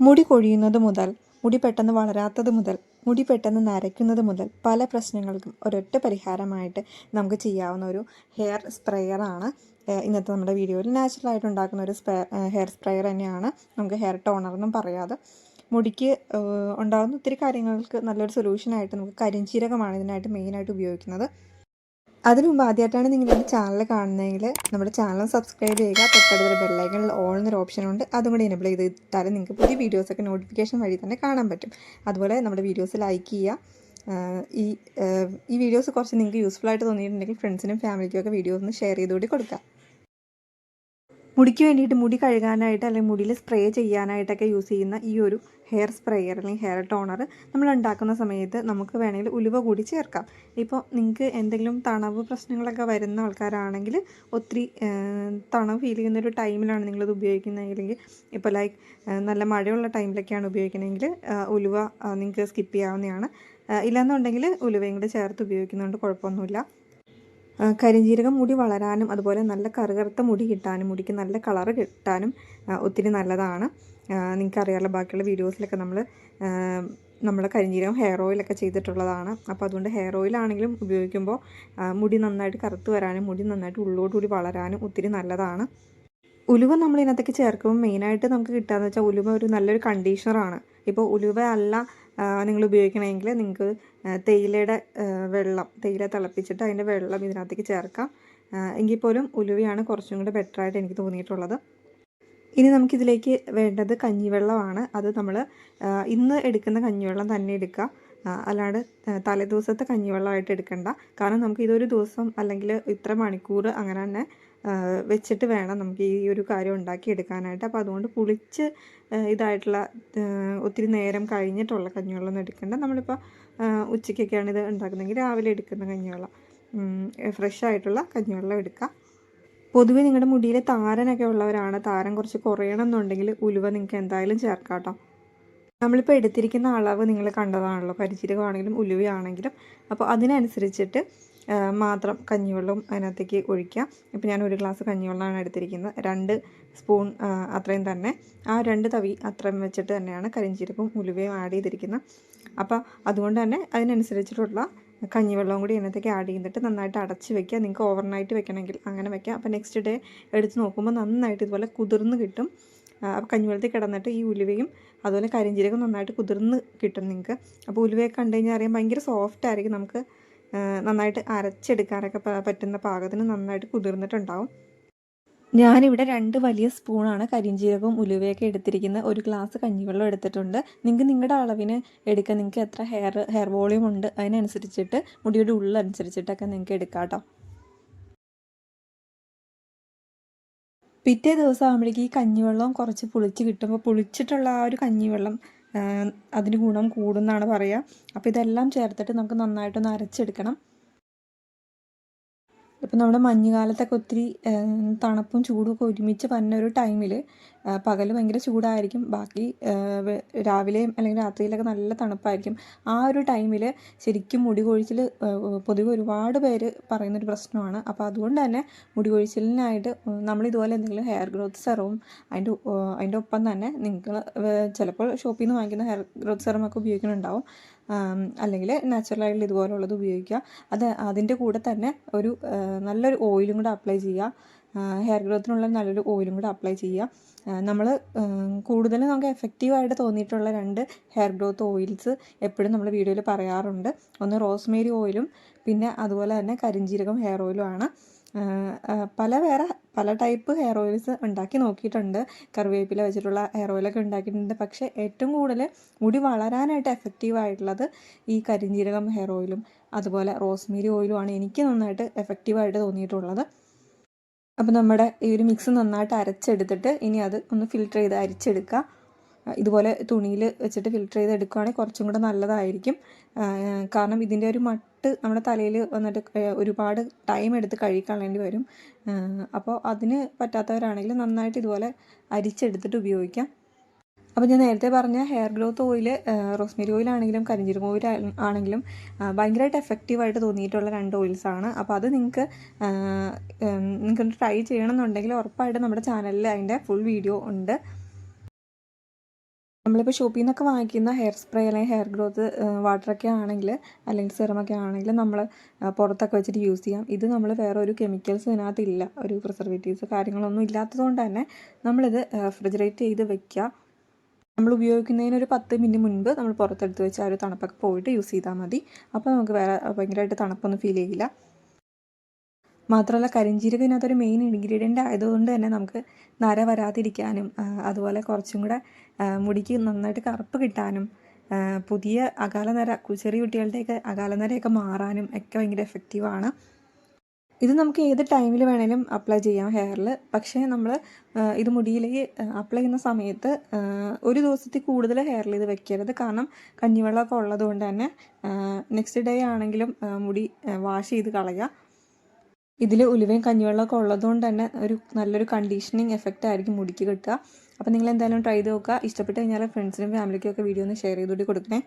മുടി കൊഴിയുന്നത് മുതൽ മുടി പെട്ടെന്ന് വളരാത്തത് മുതൽ മുടി പെട്ടെന്ന് നരയ്ക്കുന്നത് മുതൽ പല പ്രശ്നങ്ങൾക്കും ഒരൊറ്റ പരിഹാരമായിട്ട് നമുക്ക് ചെയ്യാവുന്ന ഒരു ഹെയർ സ്പ്രെയറാണ് ഇന്നത്തെ നമ്മുടെ വീഡിയോയിൽ നാച്ചുറലായിട്ട് ഉണ്ടാക്കുന്ന ഒരു സ്പ്രേ ഹെയർ സ്പ്രെയർ തന്നെയാണ് നമുക്ക് ഹെയർ ടോണർ എന്നും പറയാതെ മുടിക്ക് ഉണ്ടാകുന്ന ഒത്തിരി കാര്യങ്ങൾക്ക് നല്ലൊരു സൊല്യൂഷനായിട്ട് നമുക്ക് കരിഞ്ചീരകമാണ് ഇതിനായിട്ട് മെയിനായിട്ട് ഉപയോഗിക്കുന്നത്. അതിനു മുമ്പ് ആദ്യമായിട്ടാണ് നിങ്ങൾ എന്റെ ചാനൽ കാണുന്നതെങ്കിൽ നമ്മുടെ ചാനൽ സബ്സ്ക്രൈബ് ചെയ്യുക. തൊട്ടടുത്തൊരു ബെല്ലൈക്കണിൽ ഓൾ എന്നൊരു ഓപ്ഷൻ ഉണ്ട്. അതും കൂടി എനബിൾ ചെയ്ത് നിങ്ങൾക്ക് പുതിയ വീഡിയോസൊക്കെ നോട്ടിഫിക്കേഷൻ വഴി തന്നെ കാണാൻ പറ്റും. അതുപോലെ നമ്മുടെ വീഡിയോസ് ലൈക്ക് ചെയ്യുക. ഈ ഈ വീഡിയോസ് കുറച്ച് നിങ്ങൾക്ക് യൂസ്ഫുൾ ആയിട്ട് തോന്നിയിട്ടുണ്ടെങ്കിൽ ഫ്രണ്ട്സിനും ഫാമിലിക്കും ഒക്കെ വീഡിയോസ് ഒന്ന് ഷെയർ ചെയ്തുകൂടി കൊടുക്കുക. മുടിക്ക് വേണ്ടിയിട്ട് മുടി കഴുകാനായിട്ട് അല്ലെങ്കിൽ മുടിയിൽ സ്പ്രേ ചെയ്യാനായിട്ടൊക്കെ യൂസ് ചെയ്യുന്ന ഈ ഒരു ഹെയർ സ്പ്രേയർ അല്ലെങ്കിൽ ഹെയർ ടോണർ നമ്മൾ ഉണ്ടാക്കുന്ന സമയത്ത് നമുക്ക് വേണമെങ്കിൽ ഉലുവ കൂടി ചേർക്കാം. ഇപ്പോൾ നിങ്ങൾക്ക് എന്തെങ്കിലും തണവ് പ്രശ്നങ്ങളൊക്കെ വരുന്ന ആൾക്കാരാണെങ്കിൽ ഒത്തിരി തണവ് ഫീൽ ചെയ്യുന്ന ഒരു ടൈമിലാണ് നിങ്ങളത് ഉപയോഗിക്കുന്നതെങ്കിൽ ഇപ്പോൾ ലൈക്ക് നല്ല മഴയുള്ള ടൈമിലൊക്കെയാണ് ഉപയോഗിക്കുന്നതെങ്കിൽ ഉലുവ നിങ്ങൾക്ക് സ്കിപ്പ് ചെയ്യാവുന്നതാണ്. ഇല്ലയെന്നുണ്ടെങ്കിൽ ഉലുവയും കൂടെ ചേർത്ത് ഉപയോഗിക്കുന്നതുകൊണ്ട് കുഴപ്പമൊന്നുമില്ല. കരിഞ്ജീരകം മുടി വളരാനും അതുപോലെ നല്ല കറുകറുത്ത മുടി കിട്ടാനും മുടിക്ക് നല്ല കളറ് കിട്ടാനും ഒത്തിരി നല്ലതാണ്. നിങ്ങൾക്കറിയാമല്ലോ ബാക്കിയുള്ള വീഡിയോസിലൊക്കെ നമ്മൾ നമ്മുടെ കരിഞ്ജീരകം ഹെയർ ഓയിലൊക്കെ ചെയ്തിട്ടുള്ളതാണ്. അപ്പോൾ അതുകൊണ്ട് ഹെയർ ഓയിലാണെങ്കിലും ഉപയോഗിക്കുമ്പോൾ മുടി നന്നായിട്ട് കറുത്ത് വരാനും മുടി നന്നായിട്ട് ഉള്ളോട്ടുകൂടി വളരാനും ഒത്തിരി നല്ലതാണ്. ഉലുവ നമ്മൾ ഇതിനകത്തേക്ക് ചേർക്കുമ്പോൾ മെയിനായിട്ട് നമുക്ക് കിട്ടുകയെന്ന് വെച്ചാൽ ഉലുവ ഒരു നല്ലൊരു കണ്ടീഷണറാണ്. ഇപ്പോൾ ഉലുവ അല്ല നിങ്ങൾ ഉപയോഗിക്കണമെങ്കിൽ നിങ്ങൾക്ക് തേയിലയുടെ വെള്ളം തേയില തിളപ്പിച്ചിട്ട് അതിന്റെ വെള്ളം ഇതിനകത്തേക്ക് ചേർക്കാം. എങ്കിൽ പോലും ഉലുവയാണ് കുറച്ചും കൂടെ ബെറ്ററായിട്ട് എനിക്ക് തോന്നിയിട്ടുള്ളത്. ഇനി നമുക്കിതിലേക്ക് വേണ്ടത് കഞ്ഞിവെള്ളമാണ്. അത് നമ്മൾ ഇന്ന് എടുക്കുന്ന കഞ്ഞിവെള്ളം തന്നെ എടുക്കുക ആ, അല്ലാണ്ട് തലേദിവസത്തെ കഞ്ഞിവെള്ളമായിട്ട് എടുക്കണ്ട. കാരണം നമുക്ക് ഇതൊരു ദിവസം അല്ലെങ്കിൽ ഇത്ര മണിക്കൂർ അങ്ങനെ തന്നെ വെച്ചിട്ട് വേണം നമുക്ക് ഈ ഒരു കാര്യം ഉണ്ടാക്കി എടുക്കാനായിട്ട്. അപ്പോൾ അതുകൊണ്ട് പുളിച്ച് ഇതായിട്ടുള്ള ഒത്തിരി നേരം കഴിഞ്ഞിട്ടുള്ള കഞ്ഞിവെള്ളം എടുക്കേണ്ട. നമ്മളിപ്പോൾ ഉച്ചയ്ക്കൊക്കെയാണ് ഇത് ഉണ്ടാക്കുന്നതെങ്കിൽ രാവിലെ എടുക്കുന്ന കഞ്ഞിവെള്ളം. ഫ്രഷ് ആയിട്ടുള്ള കഞ്ഞിവെള്ളം എടുക്കുക പൊതുവെ നിങ്ങളുടെ മുടിയിൽ താരനൊക്കെ ഉള്ളവരാണ്. താരം കുറച്ച് കുറയണം എന്നുണ്ടെങ്കിൽ ഉലുവ നിങ്ങൾക്ക് എന്തായാലും ചേർക്കാം കേട്ടോ. നമ്മളിപ്പോൾ എടുത്തിരിക്കുന്ന അളവ് നിങ്ങൾ കണ്ടതാണല്ലോ. കരിജീരകമാണെങ്കിലും ഉലുവയാണെങ്കിലും. അപ്പോൾ അതിനനുസരിച്ചിട്ട് മാത്രം കഞ്ഞിവെള്ളം അതിനകത്തേക്ക് ഒഴിക്കുക ഇപ്പോൾ ഞാൻ ഒരു ഗ്ലാസ് കഞ്ഞിവെള്ളമാണ് എടുത്തിരിക്കുന്നത്. രണ്ട് സ്പൂൺ അത്രയും തന്നെ. ആ രണ്ട് തവി അത്രയും വെച്ചിട്ട് തന്നെയാണ് കരിഞ്ചീരകവും ഉലുവയും ആഡ് ചെയ്തിരിക്കുന്നത്. അപ്പോൾ അതുകൊണ്ട് തന്നെ അതിനനുസരിച്ചിട്ടുള്ള കഞ്ഞിവെള്ളവും കൂടി ഇതിനകത്തേക്ക് ആഡ് ചെയ്തിട്ട് നന്നായിട്ട് അടച്ച് വെക്കുക. നിങ്ങൾക്ക് ഓവർനൈറ്റ് വെക്കണമെങ്കിൽ അങ്ങനെ വെക്കാം. അപ്പോൾ നെക്സ്റ്റ് ഡേ എടുത്ത് നോക്കുമ്പോൾ നന്നായിട്ട് ഇതുപോലെ കുതിർന്ന് കിട്ടും. കഞ്ഞിവെള്ളത്തിൽ കിടന്നിട്ട് ഈ ഉലുവയും അതുപോലെ കരിഞ്ചീരകം നന്നായിട്ട് കുതിർന്ന് കിട്ടും നിങ്ങൾക്ക് അപ്പോൾ ഉലുവയൊക്കെ കണ്ടു കഴിഞ്ഞാൽ അറിയാം ഭയങ്കര സോഫ്റ്റ് ആയിരിക്കും നമുക്ക് നന്നായിട്ട് അരച്ചെടുക്കാനൊക്കെ പറ്റുന്ന പാകത്തിന് നന്നായിട്ട് കുതിർന്നിട്ടുണ്ടാവും. ഞാനിവിടെ രണ്ട് വലിയ സ്പൂണാണ് കരിഞ്ചീരകവും ഉലുവയൊക്കെ എടുത്തിരിക്കുന്നത് ഒരു ഗ്ലാസ് കഞ്ഞിവെള്ളം എടുത്തിട്ടുണ്ട്. നിങ്ങൾക്ക് നിങ്ങളുടെ അളവിന് എടുക്കാൻ നിങ്ങൾക്ക് എത്ര ഹെയർ ഹെയർ വോളിയം ഉണ്ട്? അതിനനുസരിച്ചിട്ട് മുടിയുടെ ഉള്ളനുസരിച്ചിട്ടൊക്കെ നിങ്ങൾക്ക് എടുക്കാം കേട്ടോ പിറ്റേ ദിവസം ആകുമ്പോഴേക്ക് ഈ കഞ്ഞിവെള്ളം കുറച്ച് പുളിച്ച് കിട്ടുമ്പോൾ പുളിച്ചിട്ടുള്ള ആ ഒരു കഞ്ഞിവെള്ളം അതിന് ഗുണം കൂടുന്നാണ് പറയുക അപ്പോൾ ഇതെല്ലാം ചേർത്തിട്ട് നമുക്ക് നന്നായിട്ടൊന്ന് അരച്ചെടുക്കണം. ഇപ്പം നമ്മുടെ മഞ്ഞുകാലത്തൊക്കെ ഒത്തിരി തണുപ്പും ചൂടും ഒക്കെ ഒരുമിച്ച് വരുന്ന ഒരു ടൈമിൽ പകൽ ഭയങ്കര ചൂടായിരിക്കും. ബാക്കി രാവിലെയും അല്ലെങ്കിൽ രാത്രിയിലൊക്കെ നല്ല തണുപ്പായിരിക്കും. ആ ഒരു ടൈമിൽ ശരിക്കും മുടി കൊഴിച്ചിൽ പൊതുവെ ഒരുപാട് പേര് പറയുന്നൊരു പ്രശ്നമാണ്. അപ്പോൾ അതുകൊണ്ട് തന്നെ മുടി കൊഴിച്ചിലിനായിട്ട് നമ്മൾ ഇതുപോലെ എന്തെങ്കിലും ഹെയർ ഗ്രോത്ത് സെറവും അതിന്റെ അതിന്റെ ഒപ്പം തന്നെ നിങ്ങൾ ചിലപ്പോൾ ഷോപ്പിൽ നിന്ന് വാങ്ങിക്കുന്ന ഹെയർ ഗ്രോത്ത് സെറം ഒക്കെ ഉപയോഗിക്കുന്നുണ്ടാവും അല്ലെങ്കിൽ നാച്ചുറലായിട്ടുള്ള ഇതുപോലുള്ളത് ഉപയോഗിക്കുക. അത് അതിന്റെ കൂടെ തന്നെ ഒരു നല്ലൊരു ഓയിലും കൂടെ അപ്ലൈ ചെയ്യുക. ഹെയർ ഗ്രോത്തിനുള്ള നല്ലൊരു ഓയിലും കൂടെ അപ്ലൈ ചെയ്യുക. നമ്മൾ കൂടുതലും നമുക്ക് എഫക്റ്റീവായിട്ട് തോന്നിയിട്ടുള്ള രണ്ട് ഹെയർ ഗ്രോത്ത് ഓയിൽസ് എപ്പോഴും നമ്മൾ വീഡിയോയിൽ പറയാറുണ്ട്. ഒന്ന് റോസ്മേരി ഓയിലും പിന്നെ അതുപോലെ തന്നെ കരിഞ്ചീരകം ഹെയർ ഓയിലും ആണ്. പല വേറെ പല ടൈപ്പ് ഹെയർ ഓയിൽസ് ഉണ്ടാക്കി നോക്കിയിട്ടുണ്ട്. കറിവേപ്പില വെച്ചിട്ടുള്ള ഹെയർ ഓയിലൊക്കെ ഉണ്ടാക്കിയിട്ടുണ്ട്. പക്ഷേ ഏറ്റവും കൂടുതൽ മുടി വളരാനായിട്ട് എഫക്റ്റീവ് ആയിട്ടുള്ളത് ഈ കരിഞ്ജീരകം ഹെയർ ഓയിലും അതുപോലെ റോസ്മേരി ഓയിലുമാണ് എനിക്ക് നന്നായിട്ട് എഫക്റ്റീവായിട്ട് തോന്നിയിട്ടുള്ളത്. അപ്പോൾ നമ്മുടെ ഈ ഒരു മിക്സ് നന്നായിട്ട് അരച്ചെടുത്തിട്ട് ഇനി അത് ഒന്ന് ഫിൽറ്റർ ചെയ്ത് അരിച്ചെടുക്കുക. ഇതുപോലെ തുണിയിൽ വെച്ചിട്ട് ഫിൽറ്റർ ചെയ്ത് എടുക്കുകയാണെങ്കിൽ കുറച്ചും കൂടെ നല്ലതായിരിക്കും. കാരണം ഇതിന്റെ ഒരു മട്ട് നമ്മുടെ തലയിൽ വന്നിട്ട് ഒരുപാട് ടൈം എടുത്ത് കഴുകിക്കളയേണ്ടി വരും. അപ്പോൾ അതിന് പറ്റാത്തവരാണെങ്കിൽ നന്നായിട്ട് ഇതുപോലെ അരിച്ചെടുത്തിട്ട് ഉപയോഗിക്കാം. അപ്പോൾ ഞാൻ നേരത്തെ പറഞ്ഞ ഹെയർ ഗ്രോത്ത് ഓയിൽ റോസ്മേരി ഓയിലാണെങ്കിലും കരിഞ്ജീരകം ഓയിൽ ആണെങ്കിലും ഭയങ്കരമായിട്ട് എഫക്റ്റീവായിട്ട് തോന്നിയിട്ടുള്ള രണ്ട് ഓയിൽസാണ് അപ്പോൾ അത് നിങ്ങൾക്ക് നിങ്ങൾക്ക് ട്രൈ ചെയ്യണമെന്നുണ്ടെങ്കിൽ ഉറപ്പായിട്ടും നമ്മുടെ ചാനലിൽ അതിന്റെ ഫുൾ വീഡിയോ ഉണ്ട്. നമ്മളിപ്പോൾ ഷോപ്പിൽ നിന്നൊക്കെ വാങ്ങിക്കുന്ന ഹെയർ സ്പ്രേ അല്ലെങ്കിൽ ഹെയർ ഗ്രോത്ത് വാട്ടറൊക്കെ ആണെങ്കിൽ അല്ലെങ്കിൽ സിറമൊക്കെ ആണെങ്കിൽ നമ്മൾ പുറത്തൊക്കെ വെച്ചിട്ട് യൂസ് ചെയ്യാം. ഇത് നമ്മൾ വേറെ ഒരു കെമിക്കൽസ് ഇതിനകത്തില്ല. ഒരു പ്രിസർവേറ്റീവ്സ് കാര്യങ്ങളൊന്നും ഇല്ലാത്തത് കൊണ്ട് തന്നെ നമ്മളിത് റെഫ്രിജറേറ്റ് ചെയ്ത് വെക്കുക നമ്മൾ ഉപയോഗിക്കുന്നതിന് ഒരു പത്ത് മിനിറ്റ് മുൻപ് നമ്മൾ പുറത്തെടുത്ത് വെച്ച് ആ ഒരു തണുപ്പൊക്കെ പോയിട്ട് യൂസ് ചെയ്താൽ മതി. അപ്പോൾ നമുക്ക് വേറെ ഭയങ്കരമായിട്ട് തണുപ്പൊന്നും ഫീൽ ചെയ്യില്ല. മാത്രമല്ല കരിഞ്ജീരകം ഇതിനകത്തൊരു മെയിൻ ഇൻഗ്രീഡിയന്റ് ആയതുകൊണ്ട് തന്നെ നമുക്ക് നര വരാതിരിക്കാനും അതുപോലെ കുറച്ചും കൂടെ മുടിക്ക് നന്നായിട്ട് കറുപ്പ് കിട്ടാനും പുതിയ അകാലനര ചെറിയ കുട്ടികളുടെയൊക്കെ അകാലനരയൊക്കെ മാറാനും ഒക്കെ ഭയങ്കര എഫക്റ്റീവാണ് ഇത് നമുക്ക് ഏത് ടൈമിൽ വേണേലും അപ്ലൈ ചെയ്യാം ഹെയറിൽ പക്ഷേ നമ്മൾ ഇത് മുടിയിലേക്ക് അപ്ലൈ ചെയ്യുന്ന സമയത്ത് ഒരു ദിവസത്തിൽ കൂടുതൽ ഹെയറിൽ ഇത് വെക്കരുത്. കാരണം കഞ്ഞിവെള്ളമൊക്കെ ഉള്ളത് കൊണ്ട് തന്നെ നെക്സ്റ്റ് ഡേ ആണെങ്കിലും മുടി വാഷ് ചെയ്ത് കളയുക. ഇതിൽ ഉലുവയും കഞ്ഞിവെള്ളമൊക്കെ ഉള്ളതുകൊണ്ട് തന്നെ ഒരു നല്ലൊരു കണ്ടീഷനിങ് എഫക്റ്റ് ആയിരിക്കും മുടിക്ക് കിട്ടുക. അപ്പോൾ നിങ്ങൾ എന്തായാലും ട്രൈ ചെയ്ത് നോക്കുക. ഇഷ്ടപ്പെട്ട് കഴിഞ്ഞാൽ ഫ്രണ്ട്സിനും ഫാമിലിക്കും ഒക്കെ വീഡിയോ ഒന്ന് ഷെയർ ചെയ്തുകൂടി കൊടുക്കണേ.